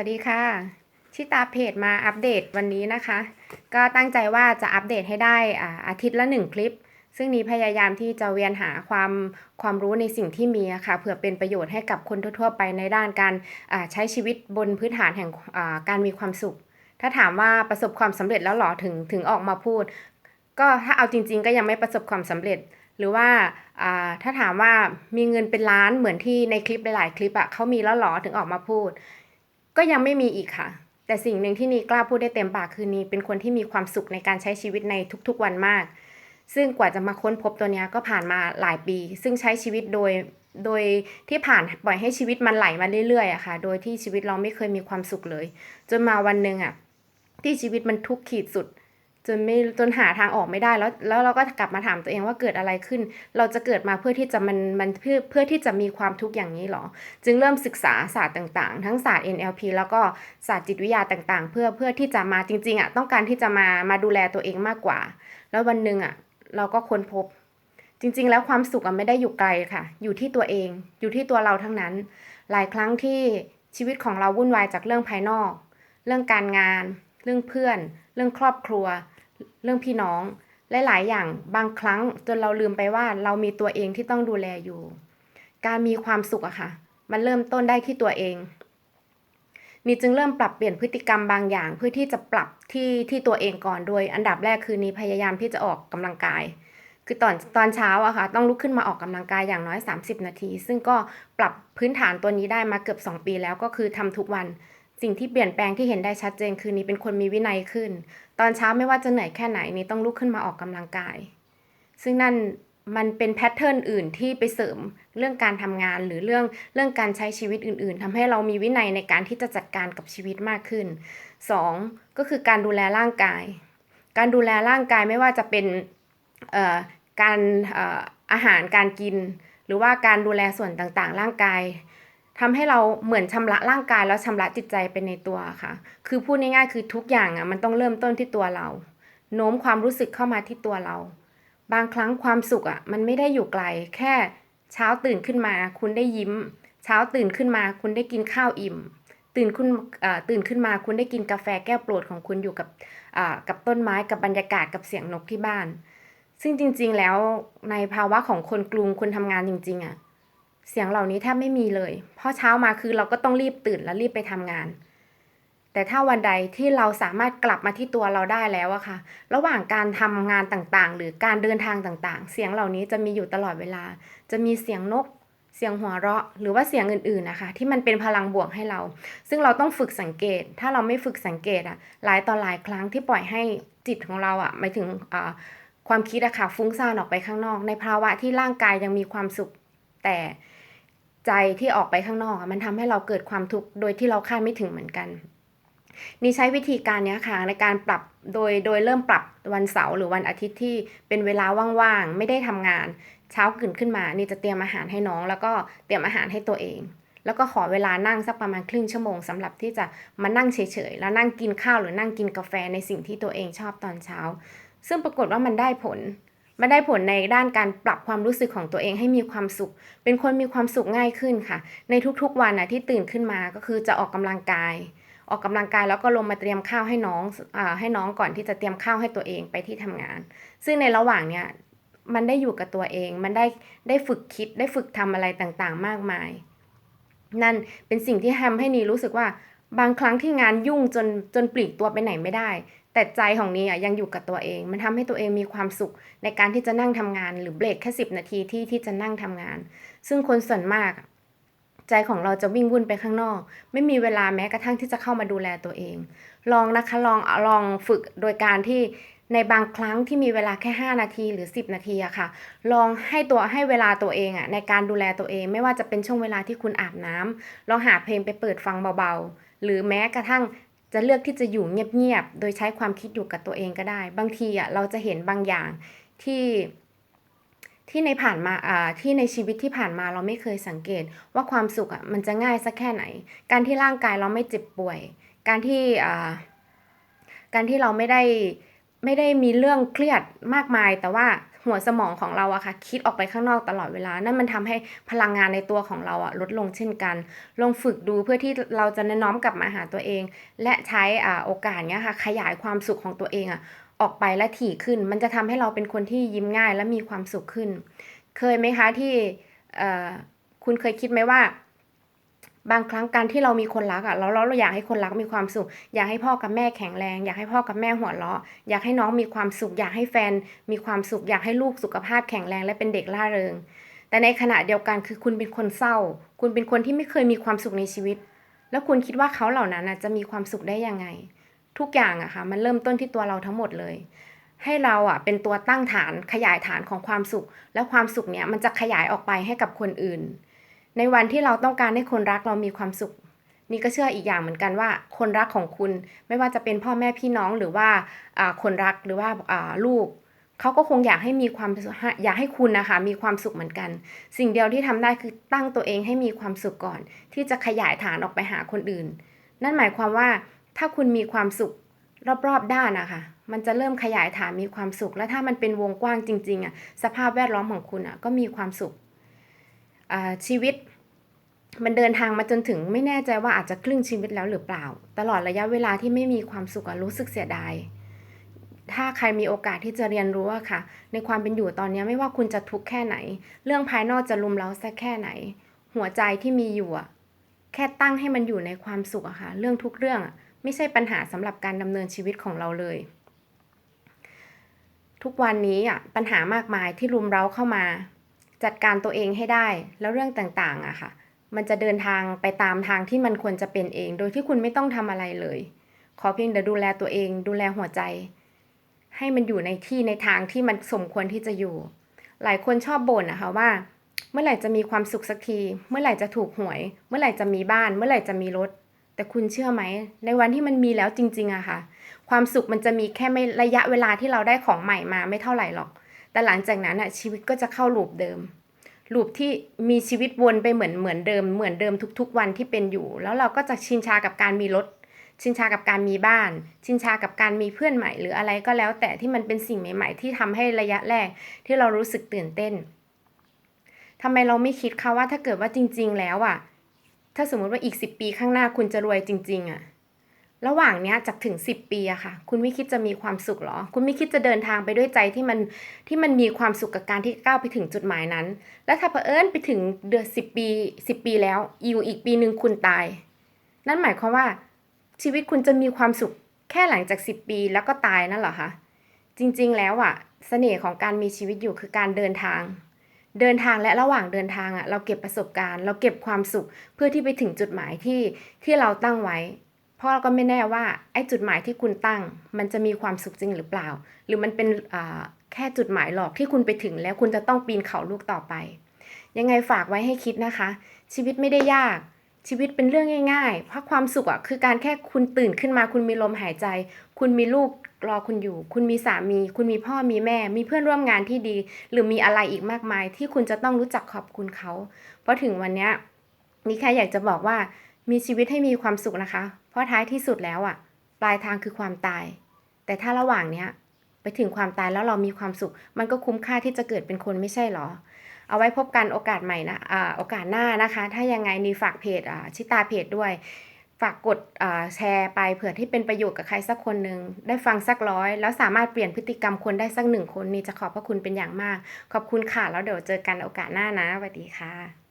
วัสดีค่ะ ชิตาเพจมาอัปเดตวันนี้นะคะ ก็ตั้งใจว่าจะอัปเดตให้ได้อ่าอาทิตย์ละหนึ่งคลิป ซึ่งนี้พยายามที่จะเวียนหาความความรู้ในสิ่งที่มีค่ะเพื่อเป็นประโยชน์ให้กับคนทั่วๆ ไปในด้านการใช้ชีวิตบนพื้นฐานแห่งการมีความสุข ถ้าถามว่าประสบความสำเร็จแล้วหรอถึงถึงออกมาพูด ก็ถ้าเอาจริง ๆ ก็ยังไม่ประสบความสำเร็จหรือว่าถ้าถามว่ามีเงินเป็นล้านเหมือนที่ในคลิปหลายๆคลิปอะเขามีแล้วหรอถึงออกมาพูด ก็ยังไม่มีอีกค่ะ แต่สิ่งหนึ่งที่นีกล้าพูดได้เต็มปากคือนีเป็นคนที่มีความสุขในการใช้ชีวิตในทุกๆวันมาก ซึ่งกว่าจะมาค้นพบตัวเนี้ยก็ผ่านมาหลายปี ซึ่งใช้ชีวิตโดยโดยที่ผ่านปล่อยให้ชีวิตมันไหลมาเรื่อยๆอะค่ะ โดยที่ชีวิตเราไม่เคยมีความสุขเลย จนมาวันหนึ่งอะที่ชีวิตมันทุกข์ขีดสุด จนไม่จนหาทางออกไม่ได้แล้วแล้วเราก็กลับมาถามตัวเองว่าเกิดอะไรขึ้น เราจะเกิดมาเพื่อที่จะมันมันเพื่อเพื่อที่จะมีความทุกข์อย่างนี้หรอ จึงเริ่มศึกษาศาสตร์ต่างๆ ทั้งศาสตร์ NLP แล้วก็ศาสตร์จิตวิทยาต่างๆ เพื่อเพื่อที่จะมาจริงๆอะต้องการที่จะมามาดูแลตัวเองมากกว่า แล้ววันหนึ่งอะเราก็ค้นพบ จริง ๆ แล้วความสุขอะไม่ได้อยู่ไกลค่ะ อยู่ที่ตัวเอง อยู่ที่ตัวเราทั้งนั้น หลายครั้งที่ชีวิตของเราวุ่นวายจากเรื่องภายนอก เรื่องการงาน เรื่องเพื่อน เรื่องครอบครัว เรื่องพี่น้องหลาย ๆ อย่างบางครั้งจนเราลืมไปว่าเรามีตัวเองที่ต้องดูแลอยู่ การมีความสุขอะค่ะ มันเริ่มต้นได้ที่ตัวเองนี่จึงเริ่มปรับเปลี่ยนพฤติกรรมบางอย่าง เพื่อที่จะปรับที่ที่ตัวเองก่อนโดย อันดับแรกคือนี้พยายามที่จะออกกำลังกาย คือตอนตอนเช้าอะค่ะ ต้องลุกขึ้นมาออกกำลังกายอย่างน้อย 30 นาที ซึ่งก็ปรับพื้นฐานตัวนี้ได้มาเกือบ 2 ปีแล้วก็คือทำทุกวัน สิ่งที่เปลี่ยนแปลงที่เห็นได้ชัดเจนคือนี้เป็นคนมีวินัยขึ้น ตอนเช้าไม่ว่าจะเหนื่อยแค่ไหนนี้ต้องลุกขึ้นมาออกกำลังกาย ซึ่งนั่นมันเป็นแพทเทิร์นอื่นที่ไปเสริมเรื่องการทำงานหรือเรื่องเรื่องการใช้ชีวิตอื่น ๆทำให้เรามีวินัยในการที่จะจัดการกับชีวิตมากขึ้น 2. ก็คือการดูแลร่างกาย การดูแลร่างกายไม่ว่าจะเป็นเอ่อการเอ่ออาหารการกิน หรือว่าการดูแลส่วนต่างๆ ร่างกาย ทำให้เราเหมือนชำระร่างกายแล้วชำระจิตใจไปในตัวค่ะ คือพูดง่ายๆคือทุกอย่างอะมันต้องเริ่มต้นที่ตัวเรา โน้มความรู้สึกเข้ามาที่ตัวเรา บางครั้งความสุขอะมันไม่ได้อยู่ไกล แค่เช้าตื่นขึ้นมา คุณได้ยิ้ม เช้าตื่นขึ้นมา คุณได้กินข้าวอิ่ม ตื่นขึ้นเอ่อตื่นขึ้นมาคุณได้กินกาแฟแก้วโปรดของคุณอยู่กับกับต้นไม้กับบรรยากาศกับเสียงนกที่บ้าน ซึ่งจริงๆแล้วในภาวะของคนกรุงคนทำงานจริงๆอะ เสียงเหล่านี้แทบไม่มีเลย เพราะเช้ามาคือเราก็ต้องรีบตื่นแล้วรีบไปทำงาน แต่ถ้าวันใดที่เราสามารถกลับมาที่ตัวเราได้แล้วอะค่ะ ระหว่างการทำงานต่างๆ หรือการเดินทางต่างๆ เสียงเหล่านี้จะมีอยู่ตลอดเวลา จะมีเสียงนก เสียงหัวเราะ หรือว่าเสียงอื่นๆนะคะ ที่มันเป็นพลังบวกให้เรา ซึ่งเราต้องฝึกสังเกต ถ้าเราไม่ฝึกสังเกตอะหลายต่อหลายครั้งที่ปล่อยให้จิตของเราอะหมายถึงความคิดอะค่ะฟุ้งซ่านออกไปข้างนอก ในภาวะที่ร่างกายยังมีความสุขแต่ ใจที่ออกไปข้างนอกมันทำให้เราเกิดความทุกข์โดยที่เราคาดไม่ถึงเหมือนกัน นี่ใช้วิธีการนี้ค่ะในการปรับโดยโดยเริ่มปรับวันเสาร์หรือวันอาทิตย์ที่เป็นเวลาว่างๆไม่ได้ทำงาน เช้าตื่นขึ้นมา นี่จะเตรียมอาหารให้น้อง แล้วก็เตรียมอาหารให้ตัวเอง แล้วก็ขอเวลานั่งสักประมาณครึ่งชั่วโมงสำหรับที่จะมานั่งเฉยๆแล้วนั่งกินข้าวหรือนั่งกินกาแฟในสิ่งที่ตัวเองชอบตอนเช้า ซึ่งปรากฏว่ามันได้ผล มันได้ผลในด้านการปรับความรู้สึกของตัวเองให้มีความสุข เป็นคนมีความสุขง่ายขึ้นค่ะ ในทุกๆวันนะที่ตื่นขึ้นมาก็คือจะออกกำลังกาย ออกกำลังกายแล้วก็ลงมาเตรียมข้าวให้น้องอ่าให้น้องก่อนที่จะเตรียมข้าวให้ตัวเองไปที่ทำงาน ซึ่งในระหว่างเนี้ยมันได้อยู่กับตัวเอง มันได้ได้ฝึกคิด ได้ฝึกทำอะไรต่างๆ มากมาย นั่นเป็นสิ่งที่ทำให้นีรู้สึกว่า บางครั้งที่งานยุ่งจนจนปลีกตัวไปไหนไม่ได้ แต่ใจของนีอะยังอยู่กับตัวเอง มันทำให้ตัวเองมีความสุขในการที่จะนั่งทำงาน หรือเบรกแค่สิบนาทีที่ที่จะนั่งทำงาน ซึ่งคนส่วนมาก ใจของเราจะวิ่งวุ่นไปข้างนอก ไม่มีเวลาแม้กระทั่งที่จะเข้ามาดูแลตัวเอง ลองนะคะลองลองฝึกโดยการที่ในบางครั้งที่มีเวลาแค่ 5 นาทีหรือ 10 นาทีอะค่ะ ลองให้ตัวให้เวลาตัวเองอะในการดูแลตัวเอง ไม่ว่าจะเป็นช่วงเวลาที่คุณอาบน้ำลองหาเพลงไปเปิดฟังเบาหรือแม้กระทั่งจะเลือกที่จะอยู่เงียบๆ โดยใช้ความคิดอยู่กับตัวเองก็ได้ บางทีอะเราจะเห็นบางอย่างที่ที่ในผ่านมาอ่าที่ในชีวิตที่ผ่านมาเราไม่เคยสังเกตว่าความสุขอะมันจะง่ายสักแค่ไหน การที่ร่างกายเราไม่เจ็บป่วย การที่อ่าการที่เราไม่ได้ไม่ได้มีเรื่องเครียดมากมาย แต่ว่า หัวสมองของเราอะค่ะคิดออกไปข้างนอกตลอดเวลา นั่นมันทำให้พลังงานในตัวของเราอะลดลงเช่นกัน ลองฝึกดูเพื่อที่เราจะน้อมกลับมาหาตัวเอง และใช้อ่าโอกาสเนี้ยค่ะขยายความสุขของตัวเองอะออกไปและถี่ขึ้น มันจะทำให้เราเป็นคนที่ยิ้มง่ายและมีความสุขขึ้น เคยไหมคะที่คุณเคยคิดไหมว่า บางครั้งการที่เรามีคนรักอะแล้วเราอยากให้คนรักมีความสุข อยากให้พ่อกับแม่แข็งแรง อยากให้พ่อกับแม่หัวเราะอยากให้น้องมีความสุข อยากให้แฟนมีความสุข อยากให้ลูกสุขภาพแข็งแรงและเป็นเด็กล่าเริง แต่ในขณะเดียวกันคือคุณเป็นคนเศร้า คุณเป็นคนที่ไม่เคยมีความสุขในชีวิต แล้วคุณคิดว่าเขาเหล่านั้นะจะมีความสุขได้ยังไง ทุกอย่างอะค่ะมันเริ่มต้นที่ตัวเราทั้งหมดเลยให้เราอะเป็นตัวตั้งฐานขยายฐานของความสุข แล้วความสุขเนี้ยมันจะขยายออกไปให้กับคนอื่น ในวันที่เราต้องการให้คนรักเรามีความสุข นี่ก็เชื่ออีกอย่างเหมือนกันว่า คนรักของคุณไม่ว่าจะเป็นพ่อแม่พี่น้องหรือว่าคนรักหรือว่าลูกเขาก็คงอยากให้มีความอยากให้คุณนะคะมีความสุขเหมือนกัน สิ่งเดียวที่ทำได้คือตั้งตัวเองให้มีความสุขก่อน ที่จะขยายฐานออกไปหาคนอื่น นั่นหมายความว่าถ้าคุณมีความสุขรอบๆด้านนะคะมันจะเริ่มขยายฐานมีความสุข และถ้ามันเป็นวงกว้างจริงๆอะสภาพแวดล้อมของคุณอะก็มีความสุข ชีวิต มันเดินทางมาจนถึงไม่แน่ใจว่าอาจจะครึ่งชีวิตแล้วหรือเปล่า ตลอดระยะเวลาที่ไม่มีความสุขรู้สึกเสียดายถ้าใครมีโอกาสที่จะเรียนรู้อะค่ะ ในความเป็นอยู่ตอนนี้ไม่ว่าคุณจะทุกข์แค่ไหน เรื่องภายนอกจะลุมเร้าสักแค่ไหน หัวใจที่มีอยู่อะแค่ตั้งให้มันอยู่ในความสุขอะค่ะ เรื่องทุกเรื่องอะไม่ใช่ปัญหาสำหรับการดำเนินชีวิตของเราเลย ทุกวันนี้อะปัญหามากมายที่รุมเร้าเข้ามา จัดการตัวเองให้ได้ แล้วเรื่องต่างๆอะค่ะ มันจะเดินทางไปตามทางที่มันควรจะเป็นเอง โดยที่คุณไม่ต้องทำอะไรเลย ขอเพียงแต่ดูแลตัวเอง ดูแลหัวใจ ให้มันอยู่ในที่ในทางที่มันสมควรที่จะอยู่ หลายคนชอบบ่นนะคะว่า เมื่อไหร่จะมีความสุขสักที เมื่อไหร่จะถูกหวย เมื่อไหร่จะมีบ้าน เมื่อไหร่จะมีรถ แต่คุณเชื่อไหม ในวันที่มันมีแล้วจริง ๆอะค่ะ ความสุขมันจะมีแค่ไม่ระยะเวลาที่เราได้ของใหม่มาไม่เท่าไหร่หรอก แต่หลังจากนั้นอะชีวิตก็จะเข้าลูปเดิมลูปที่มีชีวิตวนไปเหมือนเหมือนเดิม เหมือนเดิมทุก ๆ วันที่เป็นอยู่ แล้วเราก็จะชินชากับการมีรถ ชินชากับการมีบ้าน ชินชากับการมีเพื่อนใหม่ หรืออะไรก็แล้ว แต่ที่มันเป็นสิ่งใหม่ ๆ ที่ทำให้ระยะแรกที่เรารู้สึกตื่นเต้นทำไมเราไม่คิดคะว่าถ้าเกิดว่าจริง ๆ แล้วอะถ้าสมมุติว่าอีกสิบปีข้างหน้าคุณจะรวยจริง ๆอะ ระหว่างเนี้ยจากถึงสิบปีอะค่ะ คุณไม่คิดจะมีความสุขหรอ คุณไม่คิดจะเดินทางไปด้วยใจที่มันที่มันมีความสุขกับการที่ก้าวไปถึงจุดหมายนั้น แล้วถ้าเผอิญไปถึงเดือนสิบปีสิบปีแล้วอยู่อีกปีหนึ่งคุณตาย นั่นหมายความว่าชีวิตคุณจะมีความสุขแค่หลังจากสิบปีแล้วก็ตายนั่นเหรอคะจริงๆแล้วอะเสน่ห์ของการมีชีวิตอยู่คือการเดินทาง เดินทางและระหว่างเดินทางอะเราเก็บประสบการณ์ เราเก็บความสุขเพื่อที่ไปถึงจุดหมายที่ที่เราตั้งไว้ ราะเราก็ไม่แน่ว่าไอ้จุดหมายที่คุณตั้ง มันจะมีความสุขจริงหรือเปล่า หรือมันเป็นแค่จุดหมายหลอกที่คุณไปถึงแล้วคุณจะต้องปีนเขาลูกต่อไป ยังไงฝากไว้ให้คิดนะคะ ชีวิตไม่ได้ยากชีวิตเป็นเรื่องง่ายๆ เพราะความสุขอะคือการแค่คุณตื่นขึ้นมา คุณมีลมหายใจ คุณมีลูกรอคุณอยู่ คุณมีสามี คุณมีพ่อมีแม่ มีเพื่อนร่วมงานที่ดี หรือมีอะไรอีกมากมาย ที่คุณจะต้องรู้จักขอบคุณเขา เพราะถึงวันนี้นี่แค่อยากจะบอกว่ามีชีวิตให้มีความสุขนะคะ ราะท้ายที่สุดแล้วอะปลายทางคือความตาย แต่ถ้าระหว่างเนี้ยไปถึงความตายแล้วเรามีความสุข มันก็คุ้มค่าที่จะเกิดเป็นคนไม่ใช่หรอ เอาไว้พบกันโอกาสใหม่นะอ่าโอกาสหน้านะคะ ถ้ายังไงนี่ฝากเพจอ่าชิตาเพจด้วย ฝากกดอ่าแชร์ไปเผื่อที่เป็นประโยชน์กับใครสักคนหนึ่งได้ฟังสักร้อย แล้วสามารถเปลี่ยนพฤติกรรมคนได้สักหนึ่งคนนี่จะขอบพระคุณเป็นอย่างมาก ขอบคุณค่ะแล้วเดี๋ยวเจอกันโอกาสหน้านะสวัสดีค่ะ